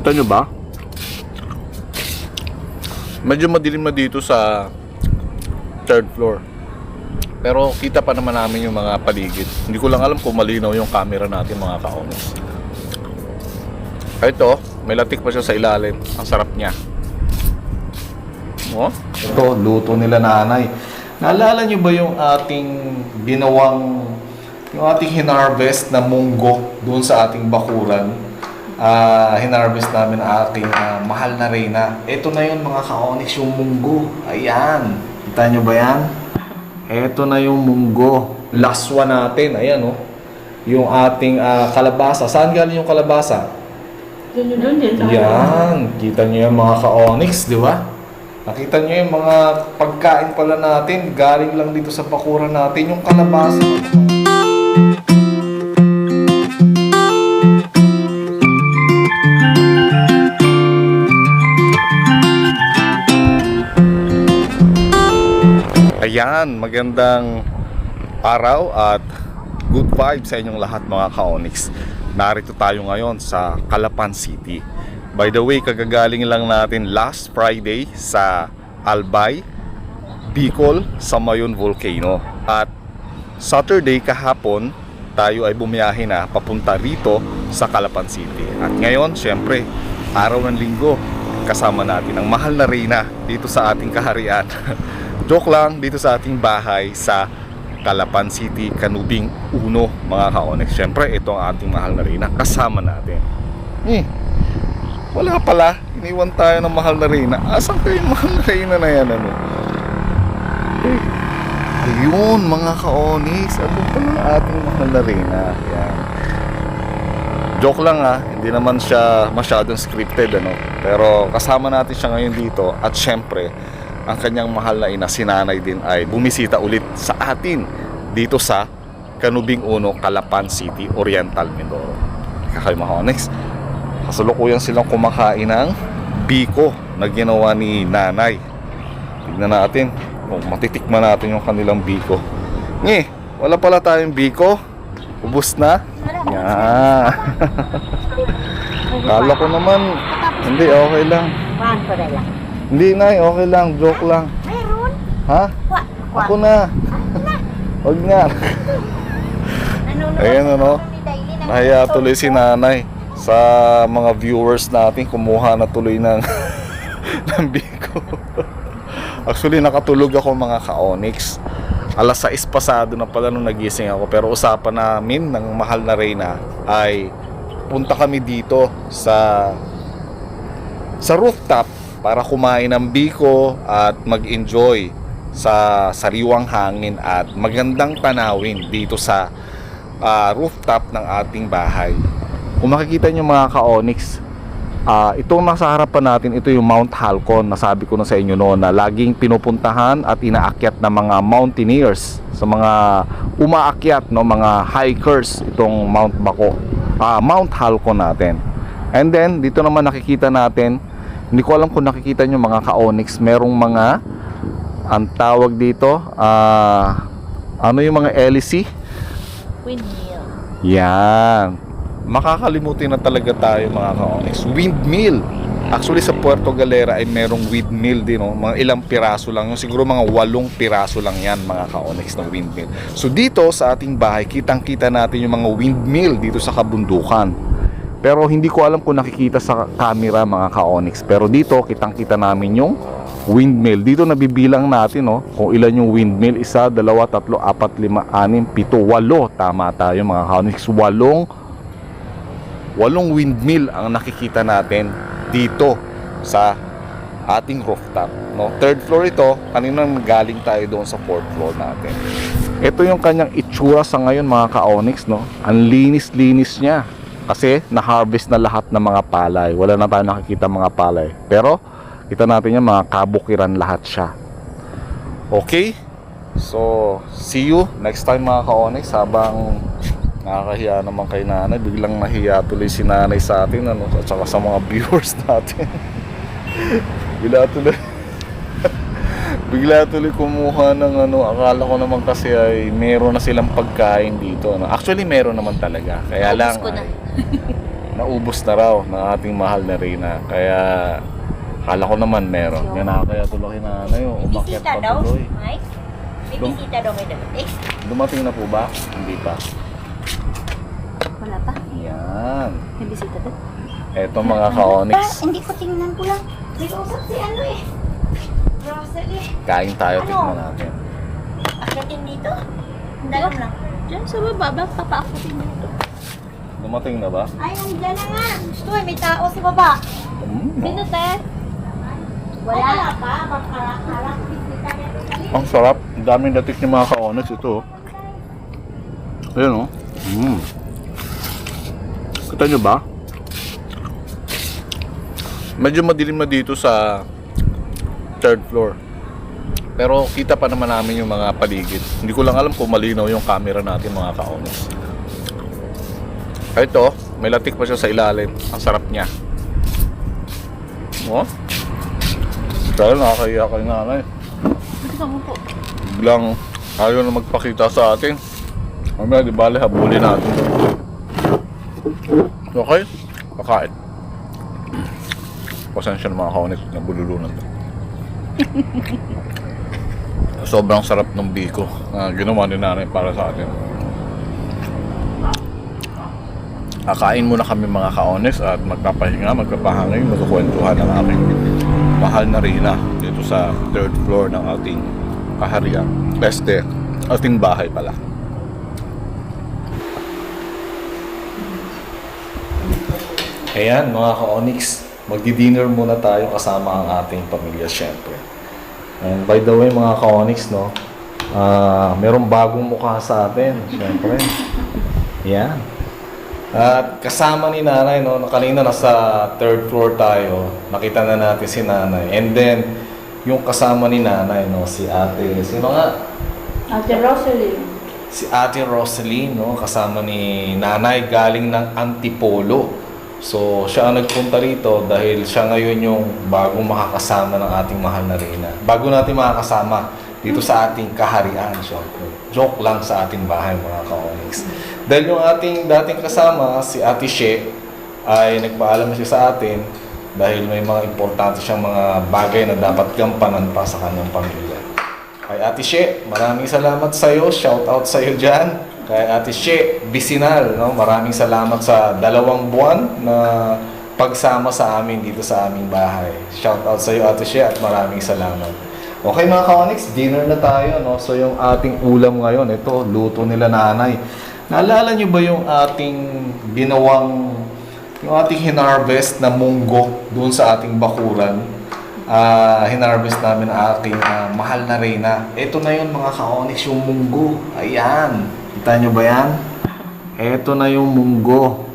Kita nyo ba? Medyo madilim na dito sa third floor. Pero kita pa naman namin yung mga paligid. Hindi ko lang alam kung malinaw yung camera natin mga kaonis. Ito, may latik pa siya sa ilalim. Ang sarap niya. Oh? Ito, luto nila nanay. Naalala niyo ba yung ating ginawang yung ating hinarvest na munggo doon sa ating bakuran? Ah, hinarvest namin ang aking ah, mahal na reyna. Ito na yun mga ka-onyx, yung munggo. Ayan. Kita nyo ba yan? Ito na yung munggo. Last one natin. Ayan oh. Yung ating ah, kalabasa. Saan galing yung kalabasa? Doon din. Yan. Kita nyo yung mga ka-onyx, di ba? Nakita nyo yung mga pagkain pala natin. Galing lang dito sa bakuran natin. Yung kalabasa. Ayan, magandang araw at good vibes sa inyong lahat mga ka-Onyx. Narito tayo ngayon sa Calapan City. By the way, kagagaling lang natin last Friday sa Albay, Bicol, Samayon Volcano. At Saturday kahapon, tayo ay bumiyahe na papunta rito sa Calapan City. At ngayon, syempre, araw ng linggo, kasama natin ang mahal na Reyna dito sa ating kaharian. Joke lang, dito sa ating bahay sa Calapan City, Canubing Uno, mga ka-Onyx. Syempre, ito ang ating mahal na Reyna, kasama natin. Eh, wala pala. Iniwan tayo ng mahal na Reyna. Asan ko yung mahal na Reyna na yan, ano? Eh, ayun, mga ka-Onyx. Ano pala ating mahal na Reyna? Yan. Joke lang ha, hindi naman siya masyadong scripted ano. Pero kasama natin siya ngayon dito at syempre, ang kanyang mahal na ina, si nanay din ay bumisita ulit sa atin dito sa Canubing Uno, Calapan City, Oriental, Mindoro. Kakay mga Onyx, kasalukuyan silang kumakain ng biko na ginawa ni nanay. Tignan natin kung matitikman natin yung kanilang biko. Ngi, wala pala tayong biko. Ubus na. Yan. Kala ko naman, hindi, okay lang. Ko na lang. Hindi na, okay lang, joke lang. Meron. Ha? Wa. Ako na. Huwag na. Nanonood Ayan, ako ano? ni Daily ng Nahiya TikTok. tuloy si nanay sa mga viewers natin. Kumuha na tuloy ng, ng biko. Actually, nakatulog ako mga ka-onyx. Alas 6 pasado na pala nung nagising ako. Pero usapan namin ng mahal na Reyna ay punta kami dito sa sa rooftop para kumain ng biko at mag-enjoy sa sariwang hangin at magandang tanawin dito sa ah, rooftop ng ating bahay. Kung makikita nyo mga ka-onyx, ah, itong nasa harapan natin, ito yung Mount Halcon. Nasabi ko na sa inyo noon na laging pinupuntahan at inaakyat ng mga mountaineers sa mga umaakyat, no, mga hikers itong Mount Bako, ah, Mount Halcon natin. And then, dito naman nakikita natin, hindi ko alam kung nakikita nyo mga ka-onyx, merong mga, ang tawag dito, ah, ano yung mga LEC? Windmill. Yan. Makakalimutin na talaga tayo mga ka-onyx. Windmill. Actually sa Puerto Galera ay merong windmill din. No? Mga ilang piraso lang. Yung siguro mga walong piraso lang yan mga ka-onyx ng windmill. So dito sa ating bahay, kitang kita natin yung mga windmill dito sa kabundukan. Pero hindi ko alam kung nakikita sa camera mga ka-onyx. Pero dito, kitang kita namin yung windmill. Dito nabibilang natin no, kung ilan yung windmill. Isa, dalawa, tatlo, apat, lima, anim, pito, walo. Tama tayo mga ka-onyx. Walong walong windmill ang nakikita natin dito sa ating rooftop. No? Third floor ito, kanina galing tayo doon sa fourth floor natin. Ito yung kanyang itsura sa ngayon mga ka-onyx. No? Ang linis-linis niya. Kasi na-harvest na lahat ng mga palay. Wala na tayo nakikita mga palay. Pero kita natin yung mga kabukiran lahat siya. Okay? So, see you next time mga ka-onyx habang nakakahiya naman kay nanay. Biglang nahiya tuloy si nanay sa atin ano, at saka sa mga viewers natin. Bigla tuloy Bigla tuloy kumuha ng ano, akala ko naman kasi ay meron na silang pagkain dito. No? Actually, meron naman talaga. Kaya Naubos lang, ko na. ay, naubos na raw ng ating mahal na Reyna. Kaya, kala ko naman meron. Yan na kaya tuloy na ano yun, umakyat Bisita pa daw, tuloy. Mike? May Dum- bisita daw kayo daw. Eh, Dumating na po ba? Hindi pa. wala pa. Yan. May bisita daw. Eto mga ka-onyx. Pa, hindi ko tingnan ko lang. May usap si ano eh. Rosalie. Kain tayo, Ano? tingnan natin. Akitin dito. Dalam lang. Diyan sa baba, baka papaakutin niyo ito. Dumating na ba? Ay, nandiyan na nga. Gusto eh, may tao sa baba. Mm. Sino, te? Wala. Ay, wala pa. Nito. Ang sarap. Ang daming datik ni mga ka-onyx ito. Ayan o. Mm. Kita nyo ba? Medyo madilim na dito sa third floor. Pero kita pa naman namin yung mga paligid. Hindi ko lang alam kung malinaw yung camera natin mga ka-onyx. Ito, may latik pa siya sa ilalim. Ang sarap niya. Oh? Dahil nakakaya kay nanay Gusto mo po. biglang ayaw na magpakita sa atin. Mamaya, di bale, habulin natin. Okay? Pakain. Pasensya na mga kaunit, nabululunan to. Sobrang sarap ng biko na ginawa ni nanay para sa atin. Kakain muna kami mga kaones at magpapahinga, magpapahangin, magkukwentuhan ng aming mahal na Rina dito sa third floor ng ating kaharian. Este, ating bahay pala. Ayan mga ka-onyx, magdi-dinner muna tayo kasama ang ating pamilya syempre. And by the way mga ka-onyx, no, ah merong bagong mukha sa atin, syempre. Yan. At kasama ni nanay, no, kanina nasa third floor tayo, nakita na natin si nanay. And then, yung kasama ni nanay, no, si ate, sino nga? Ate Rosalie. Si ate Rosaline, no, kasama ni nanay, galing ng Antipolo. So, siya ang nagpunta rito dahil siya ngayon yung bagong makakasama ng ating mahal na Reyna. Bago natin makakasama dito sa ating kaharian, syempre. Joke lang sa ating bahay, mga ka-onyx. Dahil yung ating dating kasama, si Ate She, ay nagpaalam na siya sa atin dahil may mga importante siyang mga bagay na dapat gampanan pa sa kanyang pamilya. Kay Ate She, maraming salamat sa iyo. Shout out sa iyo diyan. Kay Ate She Bisinal, no? Maraming salamat sa dalawang buwan na pagsama sa amin dito sa aming bahay. Shout out sa iyo Ate She at maraming salamat. Okay mga ka-onyx, dinner na tayo, no? So yung ating ulam ngayon, ito, luto nila nanay. Naalala niyo ba yung ating ginawang yung ating hinarvest na munggo doon sa ating bakuran? Ah hinarvest namin ang aking ah, mahal na reyna. Ito na yun mga ka-onyx, yung munggo. Ayan. Kita nyo ba yan? Ito na yung munggo.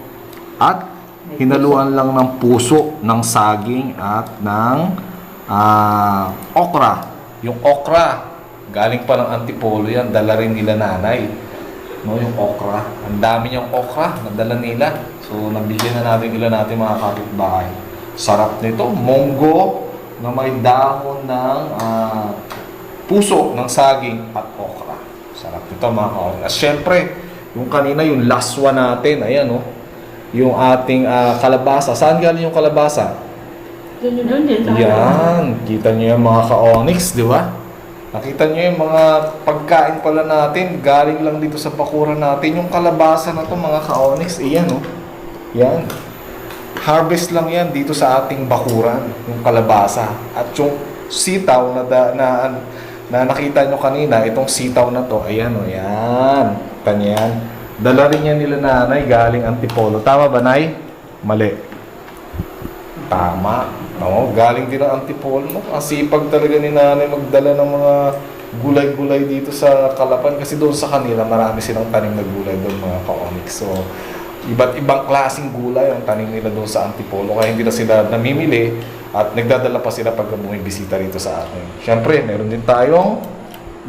At hinaluan lang ng puso, ng saging at ng ah, okra. Yung okra, galing pa ng antipolo yan, dala rin nila nanay. No, yung okra. Ang dami niyang okra, nadala nila. So, nabigyan na natin ilan natin mga kapitbahay. Sarap nito. Munggo na may dahon ng ah, puso ng saging at okra. Sarap nito mga kawan. At syempre, yung kanina, yung laswa natin, ayan oh. Yung ating ah, kalabasa. Saan galing yung kalabasa? Doon din. Yan. Kita niyo yung mga ka-onyx, di ba? Nakita niyo yung mga pagkain pala natin, galing lang dito sa bakuran natin. Yung kalabasa na to mga ka-onyx, iyan oh. Yan. Harvest lang yan dito sa ating bakuran, yung kalabasa. At yung sitaw na, da, na, na nakita nyo kanina, itong sitaw na to, ayan oh, yan. Kita niyo yan. Dala rin yan nila nanay galing Antipolo. Tama ba, Nay? Mali. Tama. Oo, galing din ang Antipolo. Ang sipag talaga ni nanay magdala ng mga gulay-gulay dito sa Kalapan kasi doon sa kanila marami silang tanim na gulay doon mga ka-onyx. So, iba't ibang klaseng gulay ang tanim nila doon sa Antipolo kaya hindi na sila namimili at nagdadala pa sila pag bumibisita rito sa atin. Siyempre, meron din tayong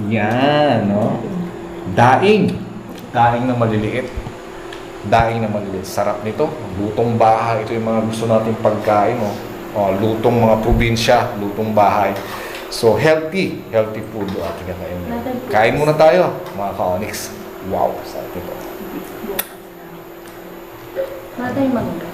yan, no? Daing. Daing na maliliit daing na maliliit. Sarap nito. Lutong bahay. Ito yung mga gusto nating pagkain. Oh. Oh, lutong mga probinsya, lutong bahay. So, healthy. Healthy food yung ating kakain. Kain muna tayo, mga ka-onyx. Wow, sarap nito. 那得慢慢。